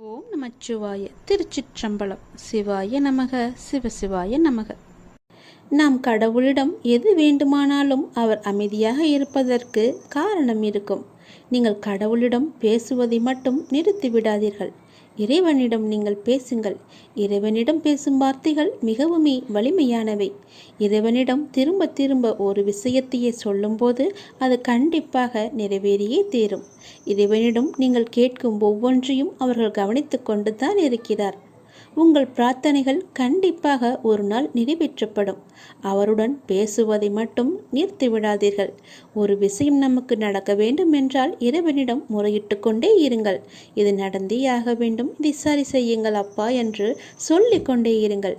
ஓம் நமச்சிவாய திருச்சிற்றம்பலம். சிவாய நமக. சிவசிவாய நமக. நாம் கடவுளிடம் எது வேண்டுமானாலும் அவர் அமைதியாக இருப்பதற்கு காரணம் இருக்கும். நீங்கள் கடவுளிடம் பேசுவதை மட்டும் நிறுத்தி விடாதீர்கள் இறைவனிடம் நீங்கள் பேசுங்கள். இறைவனிடம் பேசும் வார்த்தைகள் மிகவுமே வலிமையானவை. இறைவனிடம் திரும்ப திரும்ப ஒரு விஷயத்தையே சொல்லும்போது அது கண்டிப்பாக நிறைவேறியே தீரும். இறைவனிடம் நீங்கள் கேட்கும் ஒவ்வொன்றையும் அவர்கள் கவனித்து கொண்டு தான் இருக்கிறார். உங்கள் பிரார்த்தனைகள் கண்டிப்பாக ஒரு நாள் நிறைவேற்றப்படும். அவருடன் பேசுவதை மட்டும் நிறுத்தி விடாதீர்கள். ஒரு விஷயம் நமக்கு நடக்க வேண்டும் என்றால் இறைவனிடம் முறையிட்டு கொண்டே இருங்கள். இது நடந்தே ஆக வேண்டும். இதை சரி செய்யுங்கள் அப்பா என்று சொல்லிக்கொண்டே இருங்கள்.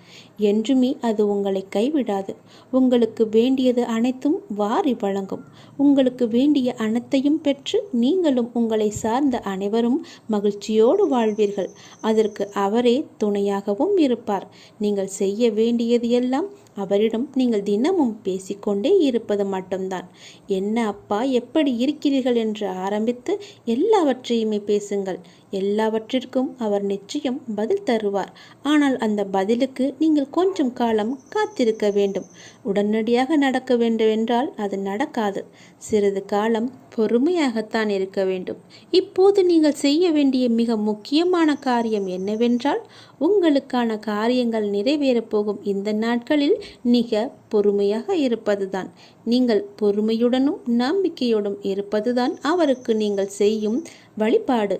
என்றுமே அது உங்களை கைவிடாது. உங்களுக்கு வேண்டியது அனைத்தும் வாரி வழங்கும். உங்களுக்கு வேண்டிய அனைத்தையும் பெற்று நீங்களும் உங்களை சார்ந்த அனைவரும் மகிழ்ச்சியோடு வாழ்வீர்கள். அதற்கு அவரே துணையாகவும் இருப்பார். நீங்கள் செய்ய வேண்டியது எல்லாம் அவரிடம் நீங்கள் தினமும் பேசிக்கொண்டே இருப்பது மட்டும்தான். என்ன அப்பா எப்படி இருக்கிறீர்கள் என்று ஆரம்பித்து எல்லாவற்றையுமே பேசுங்கள். எல்லாவற்றிற்கும் அவர் நிச்சயம் பதில் தருவார். ஆனால் அந்த பதிலுக்கு நீங்கள் கொஞ்சம் காலம் காத்திருக்க வேண்டும். உடனடியாக நடக்க வேண்டும் என்றால் அது நடக்காது. சிறிது காலம் பொறுமையாகத்தான் இருக்க வேண்டும். இப்போது நீங்கள் செய்ய வேண்டிய மிக முக்கியமான காரியம் என்னவென்றால் உங்களுக்கான காரியங்கள் நிறைவேறப் போகும் இந்த நாட்களில் மிக பொறுமையாக இருப்பதுதான். நீங்கள் பொறுமையுடனும் நம்பிக்கையுடன் இருப்பதுதான் அவருக்கு நீங்கள் செய்யும் வழிபாடு.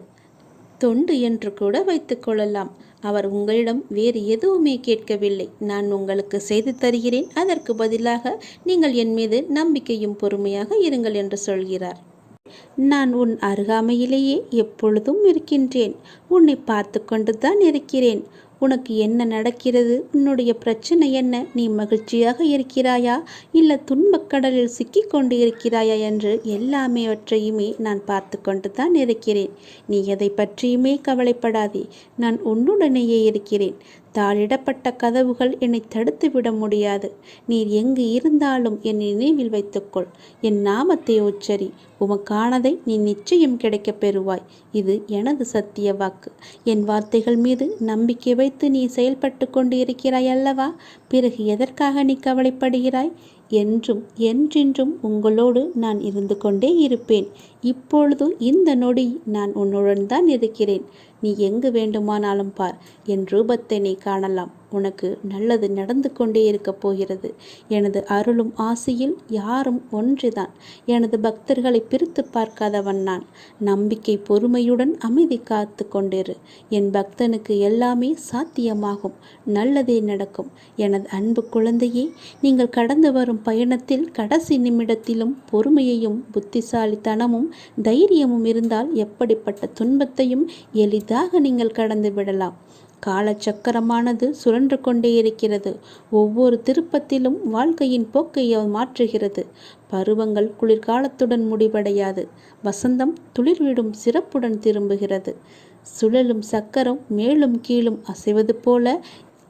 தொண்டு என்று கூட வைத்துக்கொள்ளலாம் அவர் உங்களிடம் வேறு எதுவுமே கேட்கவில்லை. நான் உங்களுக்கு செய்து தருகிறேன். அதற்கு பதிலாக நீங்கள் என் மீது நம்பிக்கையும் பொறுமையாக இருங்கள் என்று சொல்கிறார். நான் உன் அருகாமையிலேயே எப்பொழுதும் இருக்கின்றேன். உன்னை பார்த்து கொண்டு தான் இருக்கிறேன். உனக்கு என்ன நடக்கிறது? உன்னுடைய பிரச்சனை என்ன? நீ மகிழ்ச்சியாக இருக்கிறாயா? இல்லை துன்பக்கடலில் சிக்கி கொண்டு இருக்கிறாயா என்று எல்லாமேவற்றையுமே நான் பார்த்து கொண்டு தான் இருக்கிறேன். நீ எதை பற்றியுமே கவலைப்படாதே. நான் உன்னுடனேயே இருக்கிறேன். தாளிடப்பட்ட கதவுகள் என்னை தடுத்து விட முடியாது. நீர் எங்கு இருந்தாலும் என் நினைவில் வைத்துக்கொள். என் நாமத்தை உச்சரி. உமக்கானதை நீ நிச்சயம் கிடைக்கப் பெறுவாய். இது எனது சத்திய வாக்கு. என் வார்த்தைகள் மீது நம்பிக்கை வைத்து நீ செயல்பட்டு கொண்டு இருக்கிறாய் அல்லவா? பிறகு எதற்காக நீ கவலைப்படுகிறாய்? என்றும் என்றென்றும் உங்களோடு நான் இருந்து கொண்டே இருப்பேன். இப்பொழுது இந்த நொடி நான் உன்னுடன் தான் இருக்கிறேன். நீ எங்கு வேண்டுமானாலும் பார். என் ரூபத்தை நீ காணலாம். உனக்கு நல்லது நடந்து கொண்டே இருக்கப் போகிறது. எனது அருளும் ஆசையில் யாரும் ஒன்றுதான். எனது பக்தர்களை பிரித்து பார்க்காதவன் நான். நம்பிக்கை பொறுமையுடன் அமைதி காத்து கொண்டிரு. என் பக்தனுக்கு எல்லாமே சாத்தியமாகும். நல்லதே நடக்கும். எனது அன்பு குழந்தையே நீங்கள் கடந்து வரும் பயணத்தில் கடைசி நிமிடத்திலும் பொறுமையையும் புத்திசாலித்தனமும் தைரியமும் இருந்தால் எப்படிப்பட்ட துன்பத்தையும் எளிதாக நீங்கள் கடந்து விடலாம். காலச்சக்கரமானது சுழன்று கொண்டே இருக்கிறது. ஒவ்வொரு திருப்பத்திலும் வாழ்க்கையின் போக்கை மாற்றுகிறது. பருவங்கள் குளிர்காலத்துடன் முடிவடையாது. வசந்தம் துளிர்விடும் சிறப்புடன் திரும்புகிறது. சுழலும் சக்கரம் மேலும் கீழும் அசைவது போல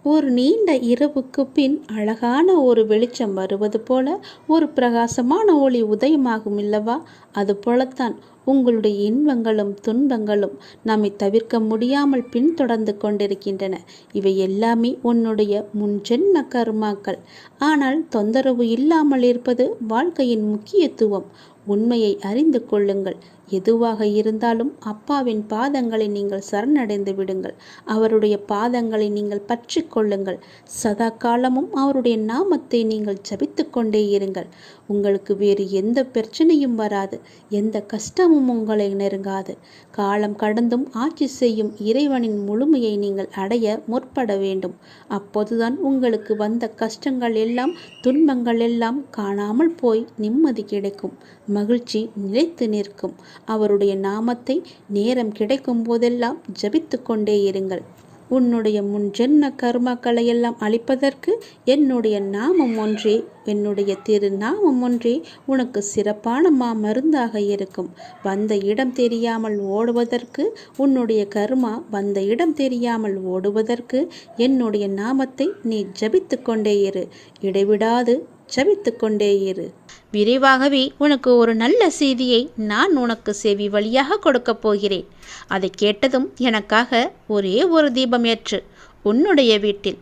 ஒரு நீண்ட இரவுக்கு பின் அழகான ஒரு வெளிச்சம் வருவது போல ஒரு பிரகாசமான ஒளி உதயமாகும் இல்லவா? அது போலத்தான் உங்களுடைய இன்பங்களும் துன்பங்களும் நம்மை தவிர்க்க முடியாமல் பின்தொடர்ந்து கொண்டிருக்கின்றன. இவை எல்லாமே உன்னுடைய முன்ஜென்ம கர்மாக்கள். ஆனால் தொந்தரவு இல்லாமல் இருப்பது வாழ்க்கையின் முக்கியத்துவம். உண்மையை அறிந்து கொள்ளுங்கள். எதுவாக இருந்தாலும் அப்பாவின் பாதங்களை நீங்கள் சரணடைந்து விடுங்கள். அவருடைய பாதங்களை நீங்கள் பற்றி கொள்ளுங்கள். சதா காலமும் அவருடைய நாமத்தை நீங்கள் ஜபித்து கொண்டே இருங்கள். உங்களுக்கு வேறு எந்த பிரச்சனையும் வராது. எந்த கஷ்டமும் உங்களை நெருங்காது. காலம் கடந்தும் ஆட்சி செய்யும் இறைவனின் முழுமையை நீங்கள் அடைய முற்பட வேண்டும். அப்போதுதான் உங்களுக்கு வந்த கஷ்டங்கள் எல்லாம் துன்பங்கள் எல்லாம் காணாமல் போய் நிம்மதி கிடைக்கும். மகிழ்ச்சி நிலைத்து நிற்கும். அவருடைய நாமத்தை நேரம் கிடைக்கும் போதெல்லாம் ஜபித்து கொண்டே இருங்கள். உன்னுடைய முன் ஜென்ம கர்மாக்களை எல்லாம் அழிப்பதற்கு என்னுடைய நாமம் ஒன்றே என்னுடைய திரு நாமம் ஒன்றே உனக்கு சிறப்பான மா மருந்தாக இருக்கும். வந்த இடம் தெரியாமல் ஓடுவதற்கு உன்னுடைய கர்மா வந்த இடம் தெரியாமல் ஓடுவதற்கு என்னுடைய நாமத்தை நீ ஜபித்து கொண்டே இரு. இடைவிடாது ஜபித்து கொண்டே இரு. விரைவாகவே உனக்கு ஒரு நல்ல செய்தியை நான் உனக்கு செவி வழியாக கொடுக்கப் போகிறேன். அதை கேட்டதும் எனக்காக ஒரே ஒரு தீபம் ஏற்று உன்னுடைய வீட்டில்.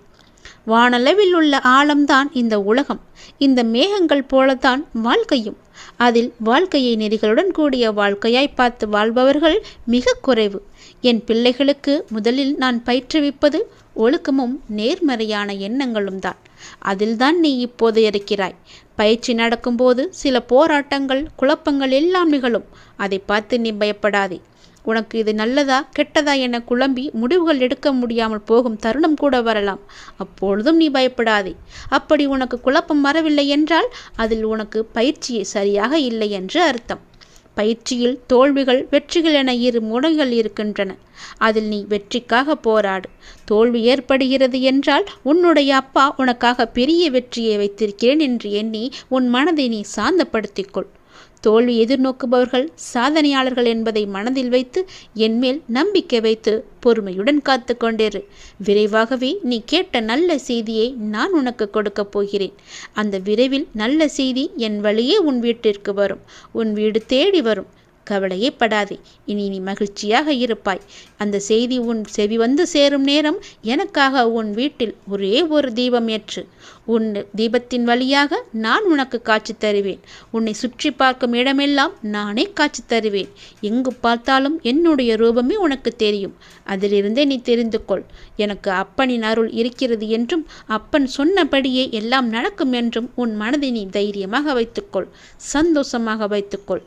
வானளவில் உள்ள ஆழம்தான் இந்த உலகம். இந்த மேகங்கள் போலத்தான் வாழ்க்கையும். அதில் வாழ்க்கையை நெறிகளுடன் கூடிய வாழ்க்கையாய் பார்த்து வாழ்பவர்கள் மிக குறைவு. என் பிள்ளைகளுக்கு முதலில் நான் பயிற்றுவிப்பது ஒழுக்கமும் நேர்மறையான எண்ணங்களும் தான் அதில்தான் நீ இப்போது இருக்கிறாய். பயிற்சி நடக்கும்போது சில போராட்டங்கள் குழப்பங்கள் எல்லாம் நிகழும். அதை பார்த்து நீ பயப்படாதே. உனக்கு இது நல்லதா கெட்டதா என குழம்பி முடிவுகள் எடுக்க முடியாமல் போகும் தருணம் கூட வரலாம். அப்பொழுதும் நீ பயப்படாதே. அப்படி உனக்கு குழப்பம் வரவில்லை என்றால் அதில் உனக்கு பயிற்சியே சரியாக இல்லை என்று அர்த்தம். பயிற்சியில் தோல்விகள் வெற்றிகள் என இரு முனைகள் இருக்கின்றன. அதில் நீ வெற்றிக்காக போராடு. தோல்வி ஏற்படுகிறது என்றால் உன்னுடைய அப்பா உனக்காக பெரிய வெற்றியை வைத்திருக்கிறேன் என்று எண்ணி உன் மனதை நீ சாந்தப்படுத்திக்கொள். தோல்வி எதிர்நோக்குபவர்கள் சாதனையாளர்கள் என்பதை மனதில் வைத்து என்மேல் நம்பிக்கை வைத்து பொறுமையுடன் காத்து கொண்டேரு விரைவாகவே நீ கேட்ட நல்ல செய்தியை நான் உனக்கு கொடுக்கப் போகிறேன். அந்த விரைவில் நல்ல செய்தி என் வழியே உன் வீட்டிற்கு வரும். உன் வீடு தேடி வரும். கவலையே படாதே இனி நீ மகிழ்ச்சியாக இருப்பாய். அந்த செய்தி உன் செவி வந்து சேரும் நேரம் எனக்காக உன் வீட்டில் ஒரே ஒரு தீபம் ஏற்று. உன் தீபத்தின் வழியாக நான் உனக்கு காட்சி தருவேன். உன்னை சுற்றி பார்க்கும் இடமெல்லாம் நானே காட்சி தருவேன். எங்கு பார்த்தாலும் என்னுடைய ரூபமே உனக்கு தெரியும். அதிலிருந்தே நீ தெரிந்து கொள். எனக்கு அப்பனின் அருள் இருக்கிறது என்றும் அப்பன் சொன்னபடியே எல்லாம் நடக்கும் என்றும் உன் மனதை நீ தைரியமாக வைத்துக்கொள். சந்தோஷமாக வைத்துக்கொள்.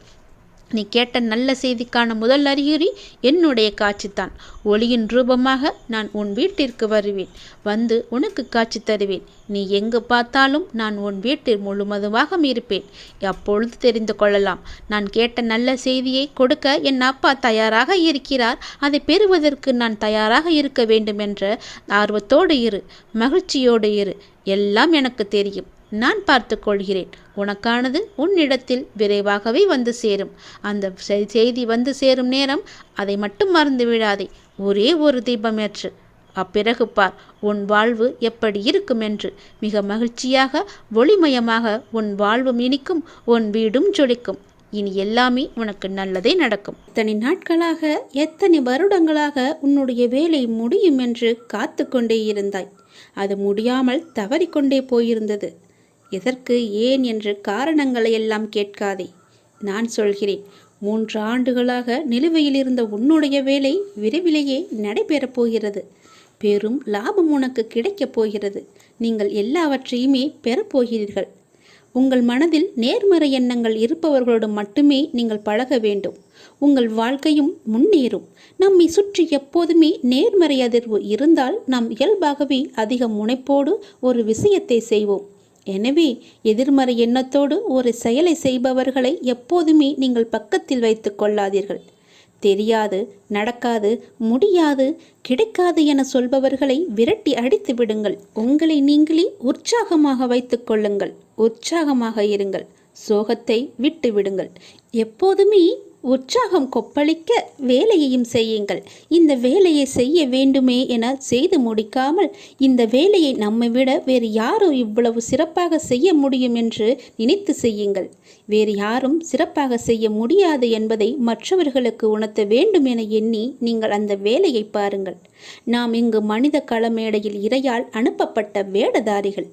நீ கேட்ட நல்ல செய்திக்கான முதல் அறிகுறி என்னுடைய காட்சிதான் ஒளியின் ரூபமாக நான் உன் வீட்டிற்கு வருவேன். வந்து உனக்கு காட்சி தருவேன். நீ எங்கு பார்த்தாலும் நான் உன் வீட்டில் முழுமதுவாக இருப்பேன். அப்பொழுது தெரிந்து கொள்ளலாம். நான் கேட்ட நல்ல செய்தியை கொடுக்க என் அப்பா தயாராக இருக்கிறார். அதை பெறுவதற்கு நான் தயாராக இருக்க வேண்டும் என்ற ஆர்வத்தோடு இரு. மகிழ்ச்சியோடு இரு. எல்லாம் எனக்கு தெரியும். நான் பார்த்து கொள்கிறேன். உனக்கானது உன்னிடத்தில் விரைவாகவே வந்து சேரும். அந்த செய்தி வந்து சேரும் நேரம் அதை மட்டும் மறந்து விடாதே. ஒரே ஒரு தீபமேற்று அப்பிறகு பார் உன் வாழ்வு எப்படி இருக்கும் என்று. மிக மகிழ்ச்சியாக ஒளிமயமாக உன் வாழ்வும் இனிக்கும் உன் வீடும் ஜொலிக்கும். இனி எல்லாமே உனக்கு நல்லதே நடக்கும். இத்தனை நாட்களாக எத்தனை வருடங்களாக உன்னுடைய வேலை முடியும் என்று காத்து கொண்டே இருந்தாய். அது முடியாமல் தவறிக்கொண்டே போயிருந்தது. எதற்கு ஏன் என்று காரணங்களை எல்லாம் கேட்காதே. நான் சொல்கிறேன் மூன்று ஆண்டுகளாக நிலுவையில் இருந்த உன்னுடைய வேலை விரைவிலேயே நடைபெறப் போகிறது. பெரும் லாபம் உனக்கு கிடைக்கப் போகிறது. நீங்கள் எல்லாவற்றையுமே பெறப்போகிறீர்கள் உங்கள் மனதில் நேர்மறை எண்ணங்கள் இருப்பவர்களோடு மட்டுமே நீங்கள் பழக வேண்டும். உங்கள் வாழ்க்கையும் முன்னேறும். நம்மை சுற்றி எப்போதுமே நேர்மறை அதிர்வு இருந்தால் நாம் இயல்பாகவே அதிக முனைப்போடு ஒரு விஷயத்தை செய்வோம். எனவே எதிர்மறை எண்ணத்தோடு ஒரு செயலை செய்பவர்களை எப்போதுமே நீங்கள் பக்கத்தில் வைத்து கொள்ளாதீர்கள். தெரியாது நடக்காது முடியாது கிடைக்காது என சொல்பவர்களை விரட்டி அடித்து விடுங்கள். உங்களை நீங்களே உற்சாகமாக வைத்துக் கொள்ளுங்கள். உற்சாகமாக இருங்கள். சோகத்தை விட்டு விடுங்கள். எப்போதுமே உற்சாகம் கொப்பளிக்க வேலையையும் செய்யுங்கள். இந்த வேலையை செய்ய வேண்டுமே என செய்து முடிக்காமல் இந்த வேலையை நம்மை விட வேறு யாரும் இவ்வளவு சிறப்பாக செய்ய முடியும் என்று நினைத்து செய்யுங்கள். வேறு யாரும் சிறப்பாக செய்ய முடியாது என்பதை மற்றவர்களுக்கு உணர்த்த வேண்டும் என எண்ணி நீங்கள் அந்த வேலையை பாருங்கள். நாம் இங்கு மனித களமேடையில் இறையால் அனுப்பப்பட்ட வேடதாரிகள்.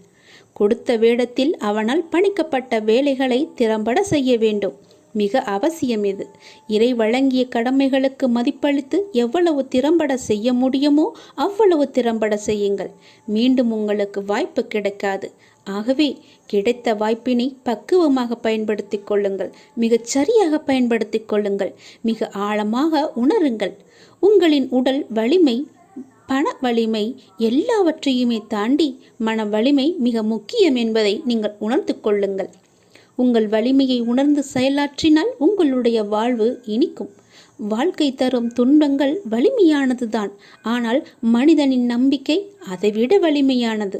கொடுத்த வேடத்தில் அவனால் பணிக்கப்பட்ட வேலைகளை திறம்பட செய்ய வேண்டும். மிக அவசியம் இது. இறை வழங்கிய கடமைகளுக்கு மதிப்பளித்து எவ்வளவு திறம்பட செய்ய முடியுமோ அவ்வளவு திறம்பட செய்யுங்கள். மீண்டும் உங்களுக்கு வாய்ப்பு கிடைக்காது. ஆகவே கிடைத்த வாய்ப்பினை பக்குவமாக பயன்படுத்திக் கொள்ளுங்கள். மிகச் சரியாக பயன்படுத்திக் கொள்ளுங்கள். மிக ஆழமாக உணருங்கள். உங்களின் உடல் வலிமை பண வலிமை எல்லாவற்றையுமே தாண்டி மன வலிமை மிக முக்கியம் என்பதை நீங்கள் உணர்ந்து கொள்ளுங்கள். உங்கள் வலிமையை உணர்ந்து செயலாற்றினால் உங்களுடைய வாழ்வு இனிக்கும். வாழ்க்கை தரும் துன்பங்கள் வலிமையானதுதான். ஆனால் மனிதனின் நம்பிக்கை அதைவிட வலிமையானது.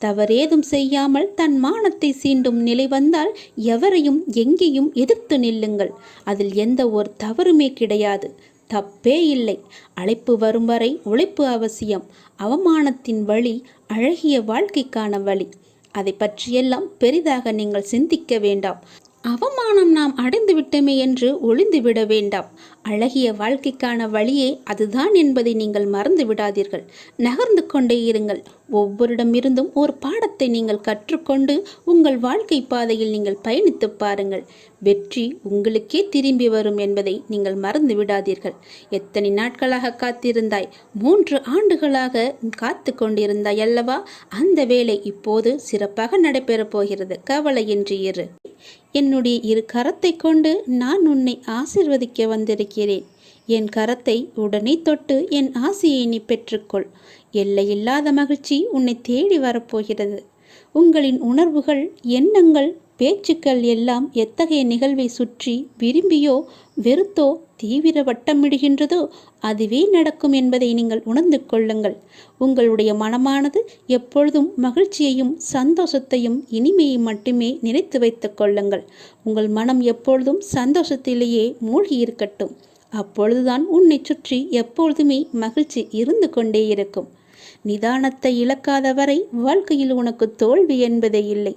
தவறேதும் செய்யாமல் தன் மானத்தை சீண்டும் நிலை வந்தால் எவரையும் எங்கேயும் எதிர்த்து நில்லுங்கள். அதில் எந்த ஒரு தவறுமே கிடையாது. தப்பே இல்லை. அழைப்பு வரும் வரை உழைப்பு அவசியம். அவமானத்தின் வழி அழகிய வாழ்க்கைக்கான வழி. அதை பற்றியெல்லாம் பெரிதாக நீங்கள் சிந்திக்க வேண்டாம். அவமானம் நாம் அடைந்து விட்டோமே என்று ஒளிந்து விட வேண்டாம். அழகிய வாழ்க்கைக்கான வழியே அதுதான் என்பதை நீங்கள் மறந்து விடாதீர்கள். நகர்ந்து கொண்டே இருங்கள். ஒவ்வொருடமிருந்தும் ஒரு பாடத்தை நீங்கள் கற்றுக்கொண்டு உங்கள் வாழ்க்கை பாதையில் நீங்கள் பயணித்து பாருங்கள். வெற்றி உங்களுக்கே திரும்பி வரும் என்பதை நீங்கள் மறந்து விடாதீர்கள். எத்தனை நாட்களாக காத்திருந்தாய்? மூன்று ஆண்டுகளாக காத்து கொண்டிருந்தாய் அல்லவா? அந்த வேலை இப்போது சிறப்பாக நடைபெறப் போகிறது. கவலையின்றி இரு. என்னுடைய இரு கரத்தை கொண்டு நான் உன்னை ஆசிர்வதிக்க வந்திருக்கிறேன். என் கரத்தை உடனே தொட்டு என் ஆசையை நீ பெற்றுக்கொள். எல்லையில்லாத மகிழ்ச்சி உன்னை தேடி வரப்போகிறது. உங்களின் உணர்வுகள் எண்ணங்கள் பேச்சுக்கள் எல்லாம் எத்தகைய நிகழ்வை சுற்றி விரும்பியோ வெறுத்தோ தீவிர வட்டமிடுகின்றதோ அதுவே நடக்கும் என்பதை நீங்கள் உணர்ந்து கொள்ளுங்கள். உங்களுடைய மனமானது எப்பொழுதும் மகிழ்ச்சியையும் சந்தோஷத்தையும் இனிமையை மட்டுமே நினைத்து வைத்துக் கொள்ளுங்கள். உங்கள் மனம் எப்பொழுதும் சந்தோஷத்திலேயே மூழ்கி இருக்கட்டும். அப்பொழுதுதான் உன்னை சுற்றி எப்பொழுதுமே மகிழ்ச்சி இருந்து கொண்டே இருக்கும். நிதானத்தை இழக்காத வரை வாழ்க்கையில் உனக்கு தோல்வி என்பதே இல்லை.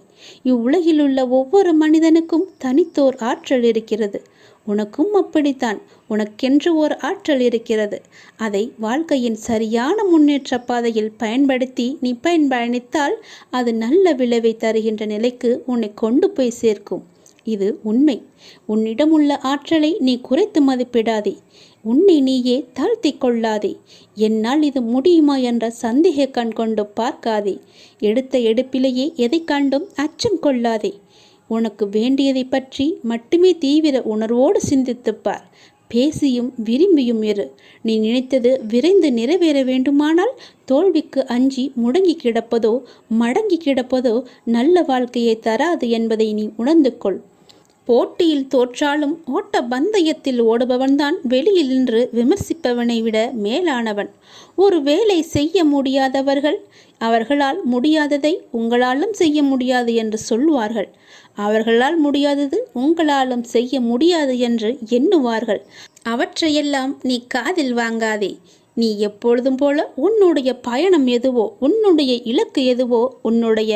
இவ்வுலகில் உள்ள ஒவ்வொரு மனிதனுக்கும் தனித்தோர் ஆற்றல் இருக்கிறது. உனக்கும் அப்படித்தான். உனக்கென்று ஒரு ஆற்றல் இருக்கிறது. அதை வாழ்க்கையின் சரியான முன்னேற்ற பாதையில் பயன்படுத்தி நீ பயன்பயணித்தால் அது நல்ல விளைவை தருகின்ற நிலைக்கு உன்னை கொண்டு போய் சேர்க்கும். இது உண்மை. உன்னிடம் உள்ள ஆற்றலை நீ குறைத்து மதிப்பிடாதே. உன்னை நீயே தாழ்த்தி கொள்ளாதே. என்னால் இது முடியுமா என்ற சந்தேக கண் கொண்டு பார்க்காதே. எடுத்த எடுப்பிலேயே எதை கண்டும் அச்சம் கொள்ளாதே. உனக்கு வேண்டியதை பற்றி மட்டுமே தீவிர உணர்வோடு சிந்தித்துப்பார். பேசியும் விரும்பியும் இரு. நீ நினைத்தது விரைந்து நிறைவேற வேண்டுமானால் தோல்விக்கு அஞ்சி முடங்கி கிடப்பதோ மடங்கி கிடப்பதோ நல்ல வாழ்க்கையை தராது என்பதை நீ உணர்ந்து கொள். போட்டியில் தோற்றாலும் ஓட்ட பந்தயத்தில் ஓடுபவன்தான் வெளியில் நின்று விமர்சிப்பவனை விட மேலானவன். ஒரு வேலை செய்ய முடியாதவர்கள் அவர்களால் முடியாததை உங்களாலும் செய்ய முடியாது என்று சொல்லுவார்கள் அவர்களால் முடியாதது உங்களாலும் செய்ய முடியாது என்று எண்ணுவார்கள். அவற்றையெல்லாம் நீ காதில் வாங்காதே. நீ எப்பொழுதும் போல உன்னுடைய பயணம் எதுவோ உன்னுடைய இலக்கு எதுவோ உன்னுடைய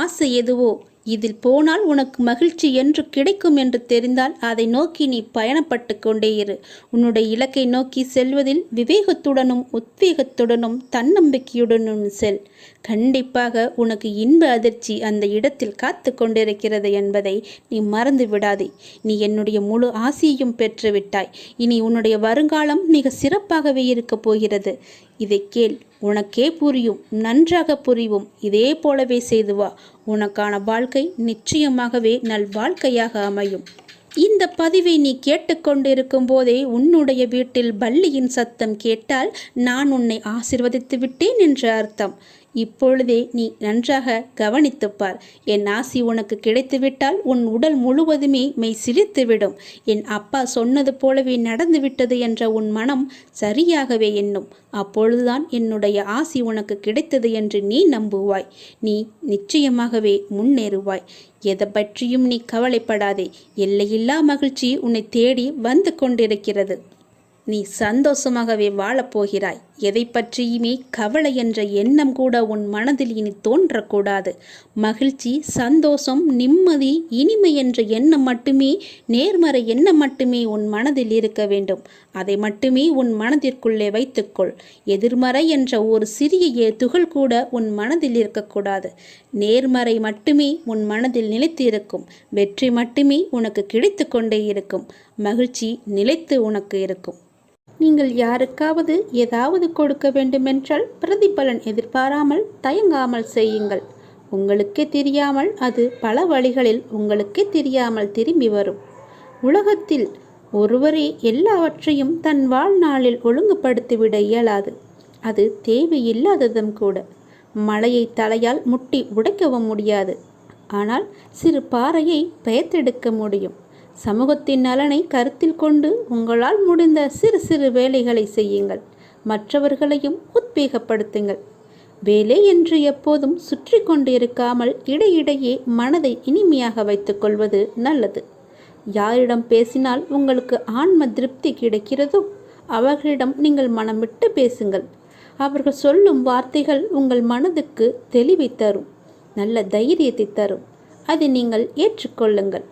ஆசை எதுவோ இதில் போனால் உனக்கு மகிழ்ச்சி என்று கிடைக்கும் என்று தெரிந்தால் அதை நோக்கி நீ பயணப்பட்டு கொண்டே இரு. உன்னுடைய இலக்கை நோக்கி செல்வதில் விவேகத்துடனும் உத்வேகத்துடனும் தன்னம்பிக்கையுடனும் செல். கண்டிப்பாக உனக்கு இன்ப அதிர்ச்சி அந்த இடத்தில் காத்து கொண்டிருக்கிறது என்பதை நீ மறந்து விடாதே. நீ என்னுடைய முழு ஆசியையும் பெற்றுவிட்டாய். இனி உன்னுடைய வருங்காலம் மிக சிறப்பாகவே இருக்கப் போகிறது. இதை கேள். உனக்கே புரியும் நன்றாக புரியும் இதே போலவே செய்து வா. உனக்கான வாழ்க்கை நிச்சயமாகவே நல் வாழ்க்கையாக அமையும். இந்த பதிவை நீ கேட்டுக்கொண்டிருக்கும் போதே உன்னுடைய வீட்டில் பள்ளியின் சத்தம் கேட்டால் நான் உன்னை ஆசிர்வதித்து விட்டேன் என்று அர்த்தம். இப்பொழுதே நீ நன்றாக கவனித்துப்பார். என் ஆசி உனக்கு கிடைத்துவிட்டால் உன் உடல் முழுவதுமே மெய் சிரித்துவிடும் என் அப்பா சொன்னது போலவே நடந்துவிட்டது என்ற உன் மனம் சரியாகவே எண்ணும். அப்பொழுதுதான் என்னுடைய ஆசி உனக்கு கிடைத்தது என்று நீ நம்புவாய். நீ நிச்சயமாகவே முன்னேறுவாய். எதை பற்றியும் நீ கவலைப்படாதே. எல்லையில்லா மகிழ்ச்சி உன்னை தேடி வந்து கொண்டிருக்கிறது. நீ சந்தோஷமாகவே வாழப்போகிறாய். எதை பற்றியுமே கவலை என்ற எண்ணம் கூட உன் மனதில் இனி தோன்றக்கூடாது. மகிழ்ச்சி சந்தோஷம் நிம்மதி இனிமை என்ற எண்ணம் மட்டுமே நேர்மறை எண்ணம் மட்டுமே உன் மனதில் இருக்க வேண்டும். அதை மட்டுமே உன் மனதிற்குள்ளே வைத்துக்கொள். எதிர்மறை என்ற ஒரு சிறிய துகள் கூட உன் மனதில் இருக்கக்கூடாது. நேர்மறை மட்டுமே உன் மனதில் நிலைத்து இருக்கும் வெற்றி மட்டுமே உனக்கு கிடைத்து கொண்டே இருக்கும். மகிழ்ச்சி நிலைத்து உனக்கு இருக்கும். நீங்கள் யாருக்காவது ஏதாவது கொடுக்க வேண்டுமென்றால் பிரதிபலன் எதிர்பாராமல் தயங்காமல் செய்யுங்கள். உங்களுக்கே தெரியாமல் அது பல வழிகளில் உங்களுக்கே தெரியாமல் திரும்பி வரும். உலகத்தில் ஒருவரே எல்லாவற்றையும் தன் வாழ்நாளில் ஒழுங்குபடுத்திவிட இயலாது. அது தேவையில்லாததும் கூட. மலையை தலையால் முட்டி உடைக்கவும் முடியாது. ஆனால் சிறு பாறையை பெயர்த்தெடுக்க முடியும். சமூகத்தின் நலனை கருத்தில் கொண்டு உங்களால் முடிந்த சிறு சிறு வேலைகளை செய்யுங்கள். மற்றவர்களையும் உத்வேகப்படுத்துங்கள். வேலை என்று எப்போதும் சுற்றி கொண்டு இருக்காமல் இடையிடையே மனதை இனிமையாக வைத்துக்கொள்வது நல்லது. யாரிடம் பேசினால் உங்களுக்கு ஆன்ம திருப்தி கிடைக்கிறதோ அவர்களிடம் நீங்கள் மனம் விட்டு பேசுங்கள். அவர்கள் சொல்லும் வார்த்தைகள் உங்கள் மனதுக்கு தெளிவை தரும் நல்ல தைரியத்தை தரும். அதை நீங்கள் ஏற்றுக்கொள்ளுங்கள்.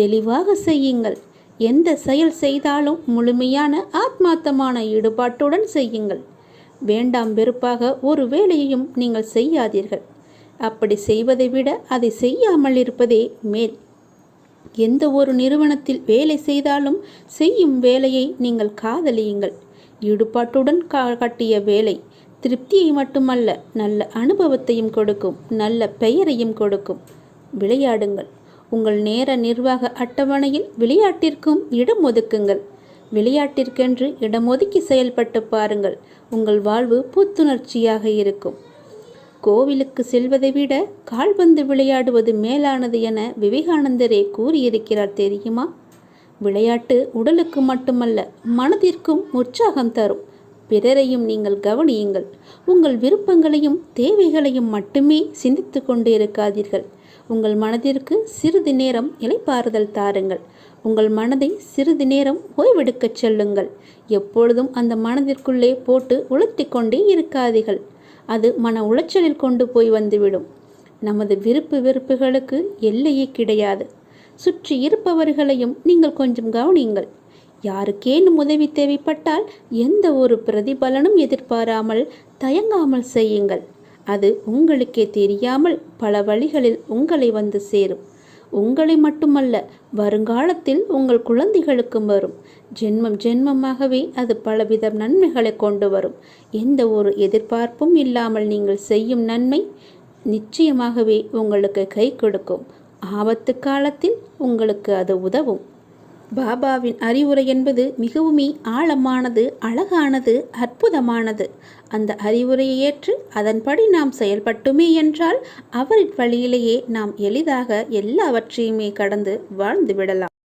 தெளிவாக செய்யுங்கள். எந்த செயல் செய்தாலும் முழுமையான ஆத்மார்த்தமான ஈடுபாட்டுடன் செய்யுங்கள். வேண்டாம் வெறுப்பாக ஒரு வேலையையும் நீங்கள் செய்யாதீர்கள். அப்படி செய்வதை விட அதை செய்யாமல் இருப்பதே மேல். எந்த ஒரு நிறுவனத்தில் வேலை செய்தாலும் செய்யும் வேலையை நீங்கள் காதலியுங்கள். ஈடுபாட்டுடன் கா கட்டிய வேலை திருப்தியை மட்டுமல்ல நல்ல அனுபவத்தையும் கொடுக்கும் நல்ல பெயரையும் கொடுக்கும். விளையாடுங்கள். உங்கள் நேர நிர்வாக அட்டவணையில் விளையாட்டிற்கும் இடம் ஒதுக்குங்கள். விளையாட்டிற்கென்று இடம் ஒதுக்கி செயல்பட்டு பாருங்கள். உங்கள் வாழ்வு புத்துணர்ச்சியாக இருக்கும். கோவிலுக்கு செல்வதை விட கால்பந்து விளையாடுவது மேலானது என விவேகானந்தரே கூறியிருக்கிறார் தெரியுமா? விளையாட்டு உடலுக்கு மட்டுமல்ல மனதிற்கும் உற்சாகம் தரும். பிறரையும் நீங்கள் கவனியுங்கள். உங்கள் விருப்பங்களையும் தேவைகளையும் மட்டுமே சிந்தித்து கொண்டு இருக்காதீர்கள் உங்கள் மனதிற்கு சிறிது நேரம் இலைப்பாறுதல் தாருங்கள். உங்கள் மனதை சிறிது நேரம் ஓய்வெடுக்கச் செல்லுங்கள். எப்பொழுதும் அந்த மனதிற்குள்ளே போட்டு உளுத்தி கொண்டே இருக்காதீர்கள். அது மன உளைச்சலில் கொண்டு போய் வந்துவிடும். நமது விருப்பு வெறுப்புகளுக்கு எல்லையே கிடையாது. சுற்றி இருப்பவர்களையும் நீங்கள் கொஞ்சம் கவனியுங்கள். யாருக்கேனும் உதவி தேவைப்பட்டால் எந்த ஒரு பிரதிபலனும் எதிர்பாராமல் தயங்காமல் செய்யுங்கள். அது உங்களுக்கே தெரியாமல் பல வழிகளில் உங்களை வந்து சேரும். உங்களை மட்டுமல்ல வருங்காலத்தில் உங்கள் குழந்தைகளுக்கும் வரும். ஜென்மம் ஜென்மமாகவே அது பலவித நன்மைகளை கொண்டு வரும். எந்த ஒரு எதிர்பார்ப்பும் இல்லாமல் நீங்கள் செய்யும் நன்மை நிச்சயமாகவே உங்களுக்கு கை கொடுக்கும். ஆபத்து காலத்தில் உங்களுக்கு அது உதவும். பாபாவின் அறிவுரை என்பது மிகவுமே ஆழமானது அழகானது அற்புதமானது. அந்த அறிவுரையை ஏற்று அதன்படி நாம் செயல்பட்டுமே என்றால் அவரின் வழியிலேயே நாம் எளிதாக எல்லாவற்றையுமே கடந்து வாழ்ந்து விடலாம்.